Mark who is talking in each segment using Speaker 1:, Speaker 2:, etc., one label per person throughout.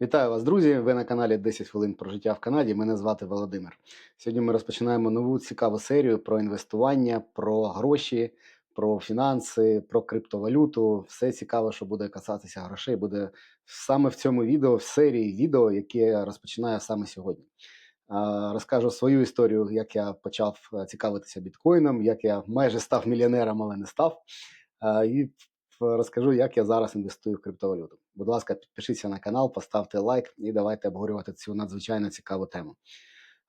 Speaker 1: Вітаю вас, друзі! Ви на каналі 10 хвилин про життя в Канаді. Мене звати Володимир. Сьогодні ми розпочинаємо нову цікаву серію про інвестування, про гроші, про фінанси, про криптовалюту. Все цікаве, що буде касатися грошей, буде саме в цьому відео, в серії відео, яке я розпочинаю саме сьогодні. Розкажу свою історію, як я почав е, цікавитися біткоїном, як я майже став мільйонером, але не став. І розкажу, як я зараз інвестую в криптовалюту. Будь ласка, підпишіться на канал, поставте лайк і давайте обговорювати цю надзвичайно цікаву тему.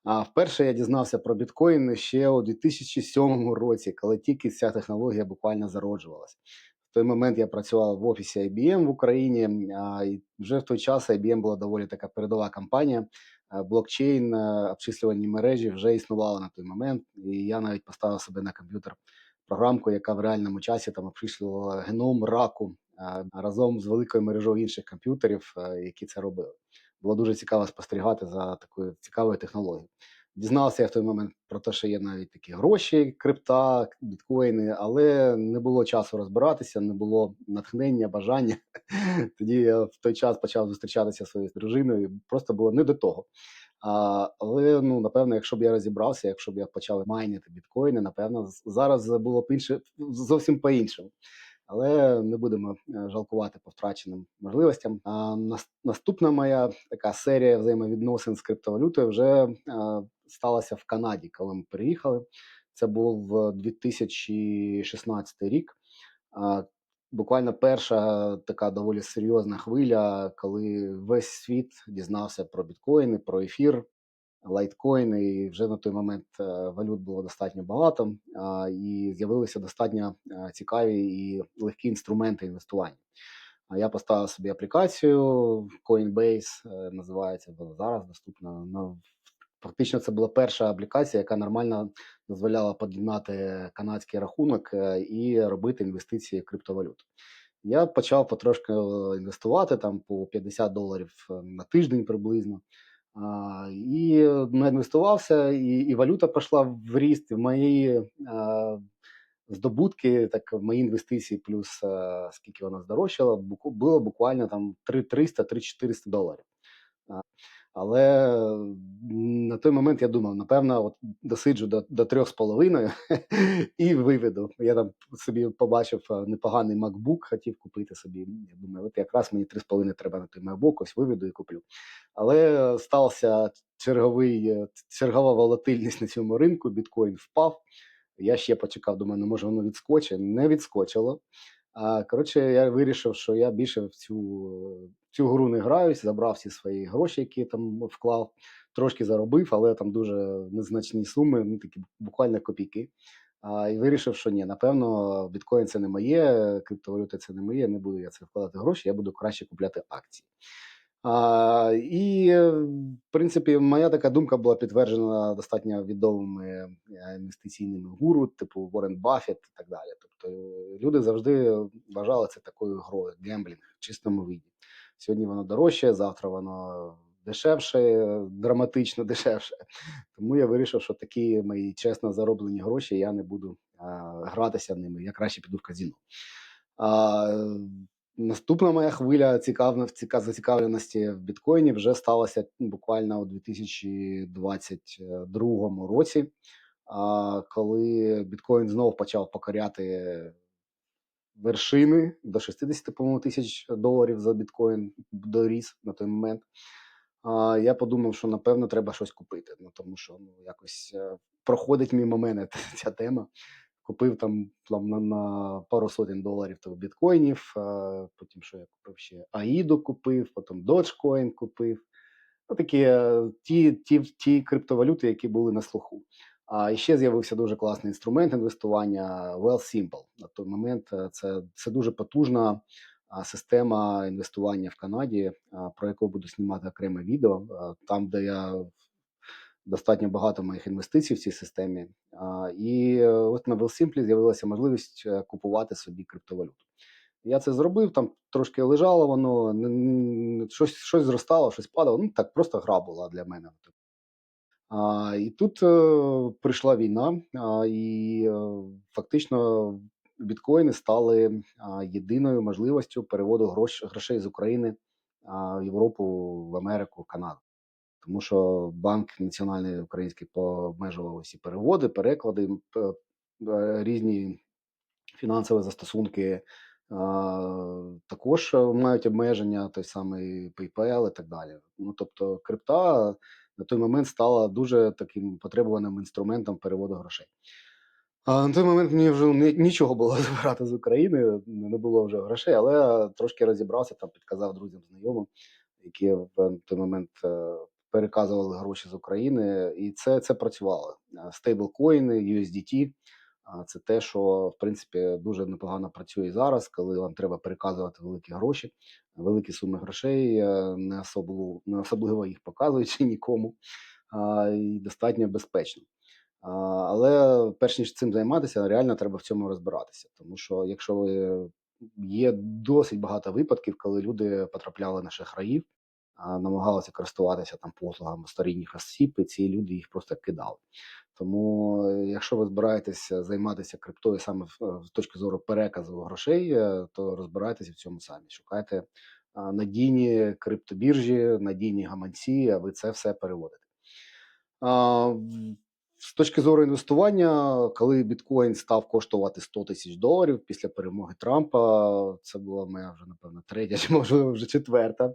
Speaker 1: А вперше я дізнався про біткоїни ще у 2007 році, коли тільки ця технологія буквально зароджувалася. В той момент я працював в офісі IBM в Україні, а, вже в той час IBM була доволі така передова компанія. Блокчейн, обчислювальні мережі вже існували на той момент, і я навіть поставив себе на комп'ютер програмку, яка в реальному часі там обчислювала геном раку разом з великою мережою інших комп'ютерів, які це робили. Було дуже цікаво спостерігати за такою цікавою технологією. Дізнався я в той момент про те, що є навіть такі гроші, крипта, біткоїни, але не було часу розбиратися, не було натхнення, бажання. Тоді я в той час почав зустрічатися зі своєю дружиною, просто було не до того. А, але ну напевно, якщо б я розібрався, якщо б я почав майнити біткоїни, напевно, зараз було б інше зовсім по-іншому. Але не будемо е, жалкувати по втраченим можливостям. А наступна моя така серія взаємовідносин з криптовалютою вже е, сталася в Канаді, коли ми переїхали. Це був е, 2016 рік. Буквально перша така доволі серйозна хвиля, коли весь світ дізнався про біткоїни, про ефір, лайткоїни, і вже на той момент е, валют було достатньо багато, і з'явилися достатньо е, цікаві і легкі інструменти інвестування. А я поставив собі аплікацію Coinbase, е, називається вона зараз доступна. На фактично це була перша аплікація, яка нормально дозволяла під'єднати канадський рахунок і робити інвестиції в криптовалюту. Я почав потрошки е, інвестувати там по 50 доларів на тиждень приблизно. І наінвестувався, і, і валюта пішла в ріст. Мої а, здобутки, так мої інвестиції, плюс а, скільки вона здорожчала, було буквально там 3300-3400 доларів. Але на той момент я думав, напевно, от досиджу до, до трьох з половиною і виведу. Я там собі побачив е, непоганий MacBook, хотів купити собі. Я думаю, от якраз мені три з половиною треба на той MacBook, ось виведу і куплю. Але стався черговий, е, чергова волатильність на цьому ринку, біткоін впав. Я ще почекав, думаю, ну може воно відскочить. Не відскочило. А коротше, я вирішив, що я більше в цю, цю гру не граюсь, забрав всі свої гроші, які там вклав, трошки заробив, але там дуже незначні суми, ну такі буквально копійки. А, і вирішив, що ні, напевно, біткоін це не моє, криптовалюта це не моє, не буду я це вкладати гроші, я буду краще купляти акції. А, і, е, в принципі, моя така думка була підтверджена достатньо відомими інвестиційними гуру, типу Уоррен Баффет і так далі. Тобто е, люди завжди вважали це такою грою, гемблінг в чистому виді. Сьогодні воно дорожче, завтра воно дешевше, драматично дешевше. Тому я вирішив, що такі мої чесно зароблені гроші я не буду а, гратися ними. Я краще піду в казіно. А, Наступна моя хвиля цікавна ціка- зацікавленості в біткоїні вже сталася буквально у 2022 році, коли біткоін знов почав покоряти вершини до 60 по-моєму, тисяч доларів за біткоін доріс на той момент. Я подумав, що напевно треба щось купити. Ну тому що ну якось е, проходить мимо мене ця тема. Купив там, там на, на пару сотень доларів того біткоїнів. А, потім що я купив ще Аїду купив, потім Dogecoin купив. Ну, такі е, ті, ті, ті криптовалюти, які були на слуху. А і ще з'явився дуже класний інструмент інвестування Wealthsimple. На той момент е, це, це дуже потужна система інвестування в Канаді, про яку буду знімати окреме відео. Там, де я достатньо багато моїх інвестицій в цій системі. І е, от на Wealthsimple з'явилася можливість е, купувати собі криптовалюту. Я це зробив, там трошки лежало воно, щось, щось зростало, щось падало. Ну так просто гра була для мене. А, і тут е, прийшла війна, а, і е, фактично біткоїни стали а, єдиною можливістю переводу грош, грошей з України а, в Європу, в Америку, Канаду. Тому що банк національний український пообмежував усі переводи, переклади, е, різні фінансові застосунки також е, мають обмеження, той самий PayPal і так далі. Ну тобто, крипта на той момент стала дуже таким потребуваним інструментом переводу грошей. А на той момент мені вже нічого було забирати з України, не було вже грошей, але трошки розібрався, там підказав друзям, знайомим, які в той момент е, переказували гроші з України, і це, це працювало. Стейблкоїни, USDT, це те, що в принципі дуже непогано працює зараз, коли вам треба переказувати великі гроші, великі суми грошей, е, не особливо, не особливо їх показуючи нікому, і достатньо безпечно. Але перш ніж цим займатися, реально треба в цьому розбиратися. Тому що якщо ви є досить багато випадків, коли люди потрапляли на шахраїв, намагалися користуватися там послугами старінніх осіб, і ці люди їх просто кидали. Тому, е, якщо ви збираєтеся займатися криптою саме е, з точки зору переказу грошей, е, то розбирайтеся в цьому самі. Шукайте надійні криптобіржі, надійні гаманці, а ви це все переводите. З точки зору інвестування, коли біткоін став коштувати 100 тисяч доларів після перемоги Трампа, це була моя вже напевно третя, чи можливо вже четверта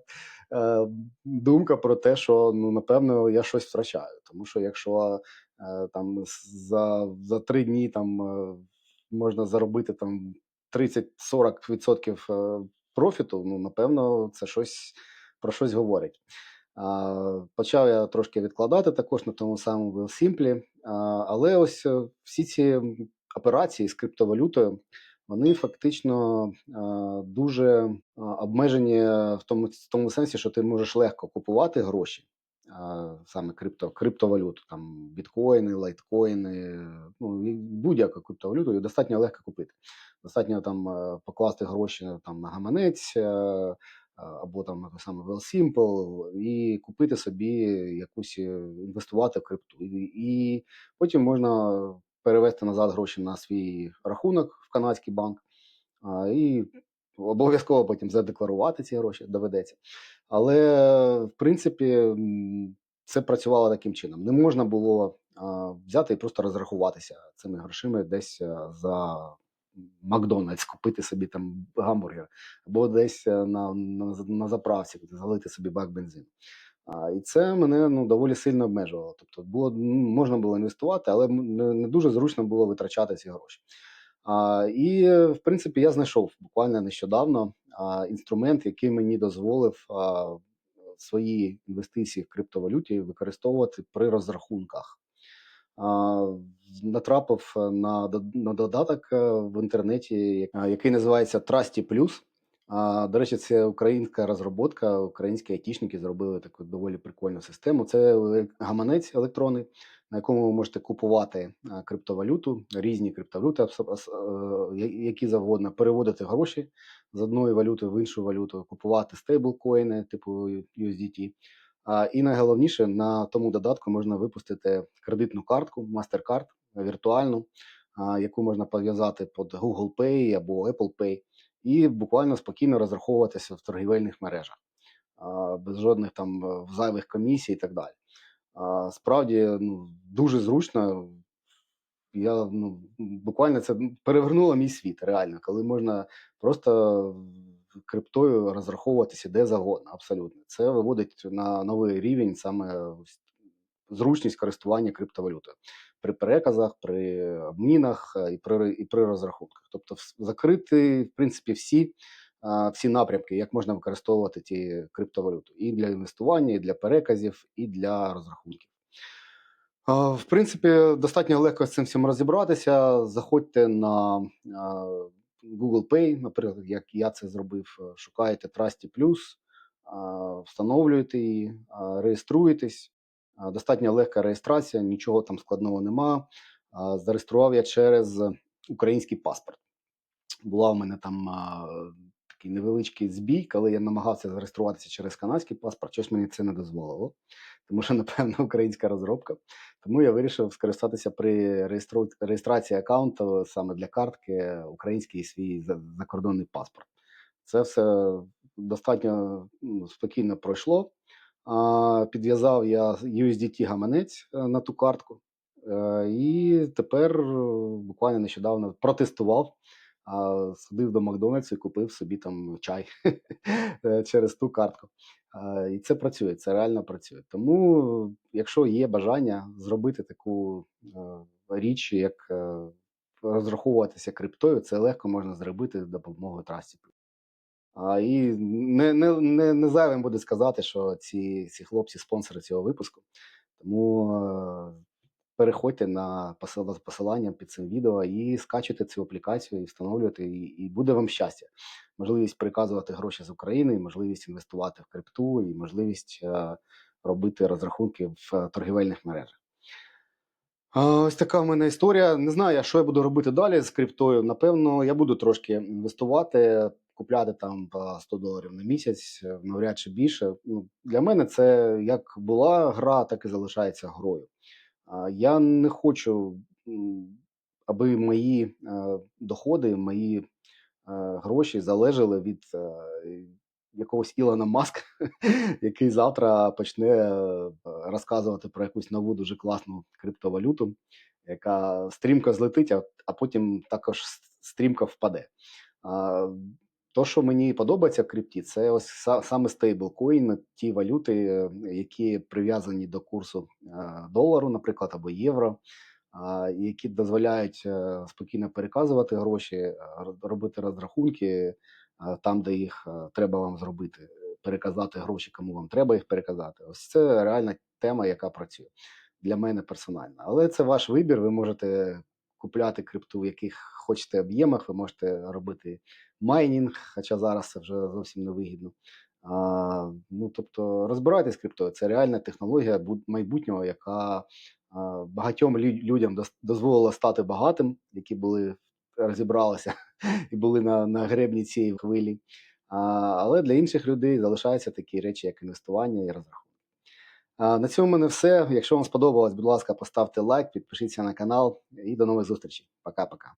Speaker 1: е, думка про те, що ну напевно я щось втрачаю. Тому що якщо е, там за, за три дні там е, можна заробити там 30-40% е, профіту, ну напевно, це щось про щось говорить. Почав я трошки відкладати також на тому самому WellSimple, а, але ось е, всі ці операції з криптовалютою, вони фактично дуже обмежені в тому, в тому сенсі, що ти можеш легко купувати гроші, саме крипто, криптовалюту, там біткоїни, лайткоїни, ну будь-яку криптовалюту, достатньо легко купити. Достатньо там е, покласти гроші там на гаманець. Е, або там саме WellSimple, і купити собі якусь е, інвестувати в крипту. І, і потім можна перевести назад гроші на свій рахунок в канадський банк, і обов'язково потім задекларувати ці гроші доведеться. Але в принципі це працювало таким чином. Не можна було а, взяти і просто розрахуватися цими грошима десь за Макдональдс, купити собі там гамбургер, або десь е, на, на, на заправці залити собі бак бензину. А, і це мене ну, доволі сильно обмежувало. Тобто було, можна було інвестувати, але не, не дуже зручно було витрачати ці гроші. А, і, е, в принципі, я знайшов буквально нещодавно а, інструмент, який мені дозволив а, свої інвестиції в криптовалюті використовувати при розрахунках. Натрапив на, на додаток е, в інтернеті, який називається Trusty Plus. До речі, це українська розробка, українські айтішники зробили таку доволі прикольну систему. Це е- гаманець електронний, на якому ви можете купувати криптовалюту, різні криптовалюти, е, які завгодно, переводити гроші з одної валюти в іншу валюту, купувати стейблкоїни, типу USDT. А, і найголовніше на тому додатку можна випустити кредитну картку, MasterCard віртуальну, а, яку можна пов'язати під Google Pay або Apple Pay, і буквально спокійно розраховуватися в торгівельних мережах а, без жодних там е, зайвих комісій і так далі. А, Справді ну, дуже зручно. Я ну, буквально це перевернуло мій світ, реально, коли можна просто криптою розраховуватися де завгодно, абсолютно. Це виводить на новий рівень саме зручність користування криптовалютою при переказах, при обмінах е, і при, і при розрахунках. Тобто, закрити, в принципі, всі, всі напрямки, як можна використовувати ті криптовалюту і для інвестування, і для переказів, і для розрахунків. В принципі, достатньо легко з цим всім розібратися. Заходьте на Google Pay, наприклад, як я це зробив. е, Шукаєте Trusty Plus, встановлюєте її, реєструєтесь. Достатньо легка реєстрація, нічого там складного нема. Зареєстрував я через український паспорт. Була в мене там такий невеличкий збій, коли я намагався зареєструватися через канадський паспорт, щось мені це не дозволило, тому що, напевно, українська розробка. Тому я вирішив скористатися при реєстру... реєстрації аккаунту саме для картки український свій закордонний паспорт. Це все достатньо ну, спокійно пройшло. Підв'язав я USDT гаманець е, на ту картку. Е, і тепер е, буквально нещодавно протестував, а, сходив до Макдональдсу і купив собі там чай через ту картку. І це працює, це реально працює. Тому, якщо є бажання зробити таку е, річ, як е, розраховуватися криптою, це легко можна зробити за допомогою трасті. А, і не, не, не, не зайвим буде сказати, що ці, ці хлопці спонсори цього випуску. Тому е, переходьте на посилання під цим відео і скачуйте цю аплікацію і встановлюйте, і, і буде вам щастя. Можливість переказувати гроші з України, можливість інвестувати в крипту, і можливість е, робити розрахунки в торгівельних мережах. Ось така в мене історія. Не знаю, що я буду робити далі з криптою. Напевно, я буду трошки інвестувати, купляти там по 100 доларів на місяць, е, навряд чи більше. Ну, для мене це як була гра, так і залишається грою. Я не хочу, аби мої доходи, мої гроші залежали від якогось Ілона Маска, який завтра почне розказувати про якусь нову дуже класну криптовалюту, яка стрімко злетить, а потім також стрімко впаде. То, що мені подобається в крипті, це ось саме стейблкоїни, ті валюти, які прив'язані до курсу е, долару, наприклад, або євро, які дозволяють е, спокійно переказувати гроші, е, робити розрахунки там, де їх треба вам зробити, переказати гроші, кому вам треба їх переказати. Ось це реальна тема, яка працює для мене персонально. Але це ваш вибір. Ви можете купляти крипту в яких хочете об'ємах, ви можете робити майнінг, хоча зараз це вже зовсім не вигідно. А, ну, тобто розбирайтесь криптою. Це реальна технологія майбутнього, яка а, багатьом людям дозволила стати багатим, які були розібралися і були на, на гребні цієї хвилі. А, але для інших людей залишаються такі речі, як інвестування і розрахунки. А, на цьому в мене все. Якщо вам сподобалось, будь ласка, поставте лайк, підпишіться на канал і до нових зустрічей. Пока-пока.